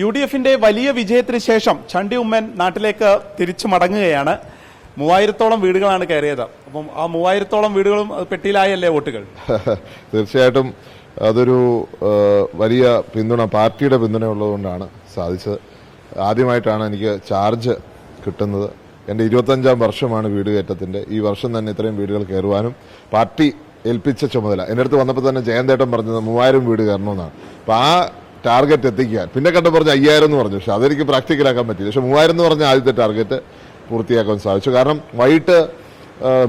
U D എഫിന്റെ വലിയ വിജയത്തിന് ശേഷം ചണ്ടി ഉമ്മൻ നാട്ടിലേക്ക് തിരിച്ചു മടങ്ങുകയാണ്. മൂവായിരത്തോളം വീടുകളാണ് കയറിയത്. അപ്പം ആ മൂവായിരത്തോളം വീടുകളും പെട്ടിയിലായല്ലേ വോട്ടുകൾ? തീർച്ചയായിട്ടും അതൊരു വലിയ പിന്തുണ പാർട്ടിയുടെ പിന്തുണ ഉള്ളതുകൊണ്ടാണ് സാധിച്ചത്. ആദ്യമായിട്ടാണ് എനിക്ക് ചാർജ് കിട്ടുന്നത്. എന്റെ ഇരുപത്തഞ്ചാം വർഷമാണ് വീട് കയറ്റത്തിന്റെ ഈ വർഷം തന്നെ ഇത്രയും വീടുകൾ കയറുവാനും പാർട്ടി ഏൽപ്പിച്ച ചുമതല. എന്റെ അടുത്ത് വന്നപ്പോൾ തന്നെ ജയന്തേട്ടൻ പറഞ്ഞത് മൂവായിരം വീട് കയറണമെന്നാണ്. അപ്പോൾ ആ ടാർഗറ്റ് എത്തിക്കാൻ. പിന്നെ കണ്ടു പറഞ്ഞ അയ്യായിരം എന്ന് പറഞ്ഞു. പക്ഷെ അതെനിക്ക് പ്രാക്ടിക്കലാക്കാൻ പറ്റില്ല പക്ഷെ മൂവായിരം എന്ന് പറഞ്ഞ ആദ്യത്തെ ടാർഗറ്റ് പൂർത്തിയാക്കാൻ സാധിച്ചു. കാരണം വൈകിട്ട്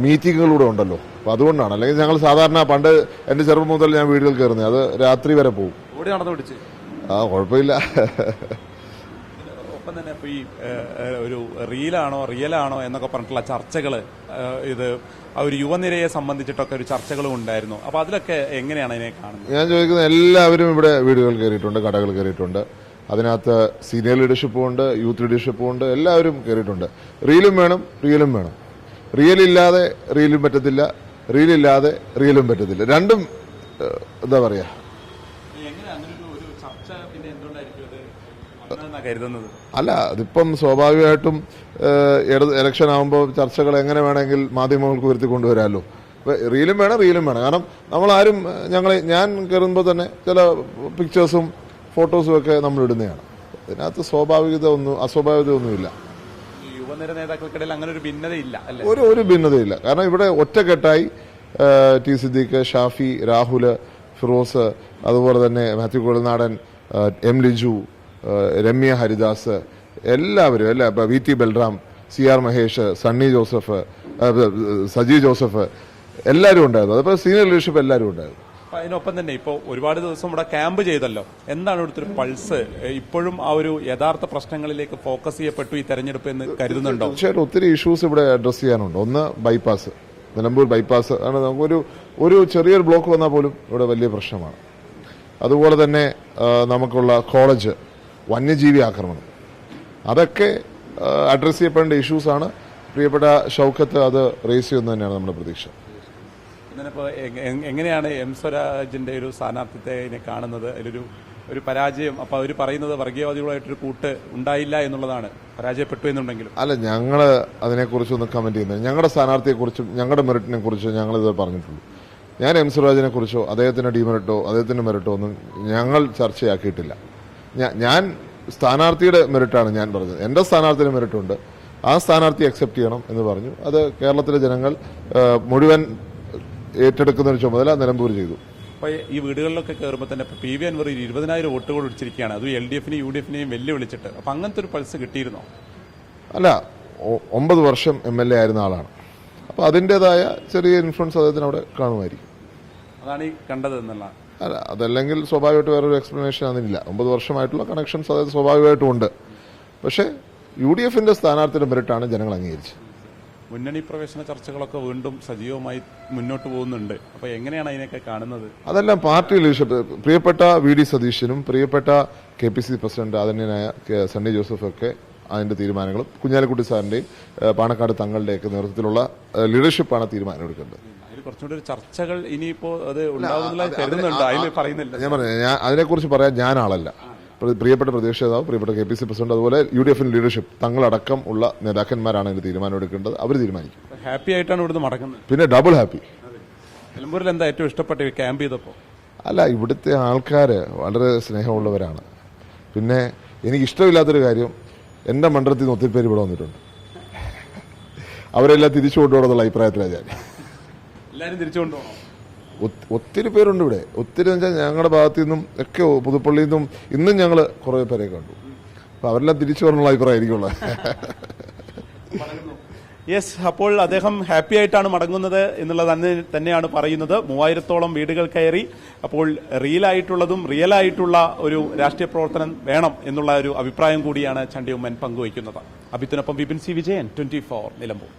മീറ്റിങ്ങുകളിലൂടെ ഉണ്ടല്ലോ. അപ്പോൾ അതുകൊണ്ടാണ്. അല്ലെങ്കിൽ ഞങ്ങൾ സാധാരണ പണ്ട് എന്റെ ചെറുപ്പം മുതൽ ഞാൻ വീടുകൾ കയറുന്നത്. അത് രാത്രി വരെ പോകും. നടന്നു പിടിച്ച് ആ കുഴപ്പമില്ല. ഒപ്പം തന്നെ ഇപ്പോൾ ഈ ഒരു റീലാണോ റിയലാണോ എന്നൊക്കെ പറഞ്ഞിട്ടുള്ള ചർച്ചകൾ ഇത് ആ ഒരു യുവനിരയെ സംബന്ധിച്ചിട്ടൊക്കെ ഒരു ചർച്ചകളും ഉണ്ടായിരുന്നു. അപ്പൊ അതിലൊക്കെ എങ്ങനെയാണ് അതിനെ കാണുന്നത്? ഞാൻ ചോദിക്കുന്നത് എല്ലാവരും ഇവിടെ വീടുകൾ കയറിയിട്ടുണ്ട് കടകൾ കയറിയിട്ടുണ്ട്. അതിനകത്ത് സീനിയർ ലീഡർഷിപ്പും ഉണ്ട് യൂത്ത് ലീഡർഷിപ്പും ഉണ്ട് എല്ലാവരും കയറിയിട്ടുണ്ട്. റീലും വേണം റിയലും വേണം. റിയൽ ഇല്ലാതെ റീലും പറ്റത്തില്ല റീലില്ലാതെ റിയലും പറ്റത്തില്ല. രണ്ടും എന്താ പറയാ എങ്ങനെ അങ്ങനെ ഒരു ചർച്ച പിന്നെ എന്തുകൊണ്ടായിരിക്കും അത് കരുതുന്നത്? അല്ല അതിപ്പം സ്വാഭാവികമായിട്ടും ഇലക്ഷൻ ആകുമ്പോൾ ചർച്ചകൾ എങ്ങനെ വേണമെങ്കിൽ മാധ്യമങ്ങൾക്ക് വരുത്തി കൊണ്ടുവരാമല്ലോ റീലും വേണം റീലും വേണം. കാരണം നമ്മൾ ആരും ഞങ്ങൾ ഞാൻ കയറുമ്പോൾ തന്നെ ചില പിക്ചേഴ്സും ഫോട്ടോസും ഒക്കെ നമ്മൾ ഇടുന്നതാണ്. അതിനകത്ത് സ്വാഭാവികത ഒന്നും അസ്വാഭാവികത ഒന്നുമില്ല. ഈ യുവനിര നേതാക്കൾക്കിടയിൽ അങ്ങനെ ഒരു ഭിന്നതയില്ല ഒരു ഒരു ഭിന്നതയില്ല. കാരണം ഇവിടെ ഒറ്റക്കെട്ടായി ടി സിദ്ദീഖ് ഷാഫി രാഹുൽ ഫിറോസ് അതുപോലെ തന്നെ മാത്യു കൊളുനാടൻ എം ലിജു രമ്യ ഹരിദാസ് എല്ലാവരും അല്ല ഇപ്പൊ V T Balram C R Mahesh Sunny Joseph Saji Joseph എല്ലാവരും ഉണ്ടായിരുന്നു. അതിപ്പോൾ സീനിയർ ലീഡർഷിപ്പ് എല്ലാവരും ഉണ്ടായിരുന്നു. അതിനൊപ്പം തന്നെ ഇപ്പോൾ ഒരുപാട് ദിവസം ഇവിടെ ക്യാമ്പ് ചെയ്തല്ലോ. എന്താണ് ഇവിടുത്തെ ഒരു പൾസ് ഇപ്പോഴും ആ ഒരു യഥാർത്ഥ പ്രശ്നങ്ങളിലേക്ക് ഫോക്കസ് ചെയ്യപ്പെട്ടു ഈ തെരഞ്ഞെടുപ്പ് എന്ന് കരുതുന്നുണ്ടോ? തീർച്ചയായിട്ടും. ഒത്തിരി ഇഷ്യൂസ് ഇവിടെ അഡ്രസ് ചെയ്യാനുണ്ട്. ഒന്ന് ബൈപ്പാസ് നിലമ്പൂർ ബൈപ്പാസ് ആണ് നമുക്കൊരു ഒരു ചെറിയൊരു ബ്ലോക്ക് വന്നാൽ പോലും ഇവിടെ വലിയ പ്രശ്നമാണ്. അതുപോലെ തന്നെ നമുക്കുള്ള കോളേജ് വന്യജീവി ആക്രമണം. അതൊക്കെ അഡ്രസ് ചെയ്യപ്പെടേണ്ട ഇഷ്യൂസാണ് പ്രിയപ്പെട്ട ഷൗക്കത്ത് അത് റേസ് ചെയ്യുമെന്ന് തന്നെയാണ് നമ്മുടെ പ്രതീക്ഷ. എങ്ങനെയാണ് എം സ്വരാജിന്റെ ഒരു സ്ഥാനാർത്ഥിത്വത്തിനെ കാണുന്നത്? അതിലൊരു ഒരു പരാജയം അപ്പൊ അവർ പറയുന്നത് വർഗീയവാദികളുമായിട്ടൊരു കൂട്ട് ഉണ്ടായില്ല എന്നുള്ളതാണ്. പരാജയപ്പെട്ടു എന്നുണ്ടെങ്കിലും. അല്ല ഞങ്ങൾ അതിനെക്കുറിച്ചൊന്നും കമന്റ് ചെയ്യുന്നത് ഞങ്ങളുടെ സ്ഥാനാർത്ഥിയെക്കുറിച്ചും ഞങ്ങളുടെ മെറിറ്റിനെ കുറിച്ചും ഞങ്ങളിത് പറഞ്ഞിട്ടുള്ളൂ. ഞാൻ എം സുരാജിനെ കുറിച്ചോ അദ്ദേഹത്തിന്റെ ഡിമെറിറ്റോ അദ്ദേഹത്തിന്റെ മെറിറ്റോ ഒന്നും ഞങ്ങൾ ചർച്ചയാക്കിയിട്ടില്ല. ഞാൻ സ്ഥാനാർത്ഥിയുടെ മെറിറ്റാണ് ഞാൻ പറഞ്ഞത്. എന്റെ സ്ഥാനാർത്ഥിയുടെ മെറിറ്റുണ്ട്. ആ സ്ഥാനാർത്ഥി അക്സെപ്റ്റ് ചെയ്യണം എന്ന് പറഞ്ഞു. അത് കേരളത്തിലെ ജനങ്ങൾ മുഴുവൻ ഏറ്റെടുക്കുന്ന ഒരു ചുമതല നിലമ്പൂർ ചെയ്തു. അപ്പോൾ ഈ വീടുകളിലൊക്കെ കയറുമ്പോൾ തന്നെ പി വി അൻവർ ഇരുപതിനായിരം വോട്ടുകൾ ഒടിച്ചിരിക്കുകയാണ് അതും എൽ ഡി എഫിനെയും യു ഡി എഫിനെയും വെല്ലുവിളിച്ചിട്ട്. അപ്പം അങ്ങനത്തെ ഒരു പൾസ് കിട്ടിയിരുന്നോ? അല്ല ഒമ്പത് വർഷം എം എൽ എ ആയിരുന്ന ആളാണ്. അപ്പോൾ അതിന്റെതായ ചെറിയ ഇൻഫ്ലുവൻസ് അദ്ദേഹത്തിന് അവിടെ കാണുമായിരിക്കും. അതാണ് ഈ കണ്ടത് എന്നുള്ളതാണ് അല്ല അതല്ലെങ്കിൽ സ്വാഭാവികമായിട്ട് വേറൊരു എക്സ്പ്ലനേഷൻ അതിനില്ല. ഒമ്പത് വർഷമായിട്ടുള്ള കണക്ഷൻസ് അതായത് സ്വാഭാവികമായിട്ടും ഉണ്ട്. പക്ഷേ യു ഡി എഫിന്റെ സ്ഥാനാർത്ഥിയുടെ മെറിറ്റാണ് ജനങ്ങൾ അംഗീകരിച്ചത്. മുന്നണി പ്രവേശന ചർച്ചകളൊക്കെ വീണ്ടും സജീവമായി മുന്നോട്ട് പോകുന്നുണ്ട്. അപ്പോൾ എങ്ങനെയാണ് അതിനൊക്കെ കാണുന്നത്? അതെല്ലാം പാർട്ടി ലീഡർഷിപ്പ് പ്രിയപ്പെട്ട വി ഡി സതീശനും പ്രിയപ്പെട്ട കെ പി സി പ്രസിഡന്റ് ആദരണീയനായ. സണ്ണി ജോസഫൊക്കെ അതിന്റെ തീരുമാനങ്ങളും കുഞ്ഞാലിക്കുട്ടി സാറിന്റെയും പാണക്കാട് തങ്ങളുടെയൊക്കെ നേതൃത്വത്തിലുള്ള ലീഡർഷിപ്പാണ് തീരുമാനമെടുക്കേണ്ടത്. കുറച്ചുകൂടി ഒരു ചർച്ചകൾ ഇനിയിപ്പോ അത് കരുതുന്നുണ്ട് അതിൽ പറയുന്നില്ല. ഞാൻ പറഞ്ഞു ഞാൻ അതിനെക്കുറിച്ച് പറയാൻ ഞാൻ ആളല്ല പ്രി- പ്രിയപ്പെട്ട പ്രതിപക്ഷ നേതാവ് പ്രിയപ്പെട്ട കെ പി സി പ്രസിഡന്റ് അതുപോലെ യു ഡി എഫിന്റെ ലീഡർഷിപ്പ് തങ്ങളടക്കം ഉള്ള നേതാക്കന്മാരാണ് ഇതിന് തീരുമാനമെടുക്കേണ്ടത്. അവർ തീരുമാനിക്കും. ഹാപ്പി ആയിട്ടാണ് ഇവിടുന്ന് മടങ്ങുന്നത്. പിന്നെ ഡബിൾ ഹാപ്പി നിലമ്പൂരിൽ എന്താ ഏറ്റവും ഇഷ്ടപ്പെട്ട ക്യാമ്പ് ചെയ്തപ്പോ? അല്ല ഇവിടുത്തെ ആൾക്കാർ വളരെ സ്നേഹമുള്ളവരാണ്. പിന്നെ എനിക്ക് ഇഷ്ടമില്ലാത്തൊരു കാര്യം എന്റെ മണ്ഡലത്തിൽ നിന്ന് ഒത്തിരി പേര് ഇവിടെ വന്നിട്ടുണ്ട്. അവരെല്ലാം തിരിച്ചു കൊണ്ടുപോകണമെന്നുള്ള അഭിപ്രായത്തിലാണ് ഞാൻ. എല്ലാരും തിരിച്ചു കൊണ്ടുപോകണം. ഒത്തിരി പേരുണ്ട് ഇവിടെ. ഒത്തിരി വെച്ചാൽ ഞങ്ങളുടെ ഭാഗത്തു നിന്നും ഒക്കെ പുതുപ്പള്ളിയിൽ നിന്നും ഇന്നും ഞങ്ങൾ കുറേ പേരെ കണ്ടു. അപ്പൊ അവരെല്ലാം തിരിച്ചു വരണുള്ള അഭിപ്രായം എനിക്കുള്ളത് യെസ് അപ്പോൾ അദ്ദേഹം ഹാപ്പി ആയിട്ടാണ് മടങ്ങുന്നത് എന്നുള്ളത് തന്നെ തന്നെയാണ് പറയുന്നത്. മൂവായിരത്തോളം വീടുകൾ കയറി അപ്പോൾ റിയലായിട്ടുള്ളതും റിയൽ ആയിട്ടുള്ള ഒരു രാഷ്ട്രീയ പ്രവർത്തനം വേണം എന്നുള്ള ഒരു അഭിപ്രായം കൂടിയാണ് ചണ്ടിയമ്മൻ പങ്കുവയ്ക്കുന്നത്. അഭിത്തിനൊപ്പം Vipin C Vijayan twenty four Nilambur.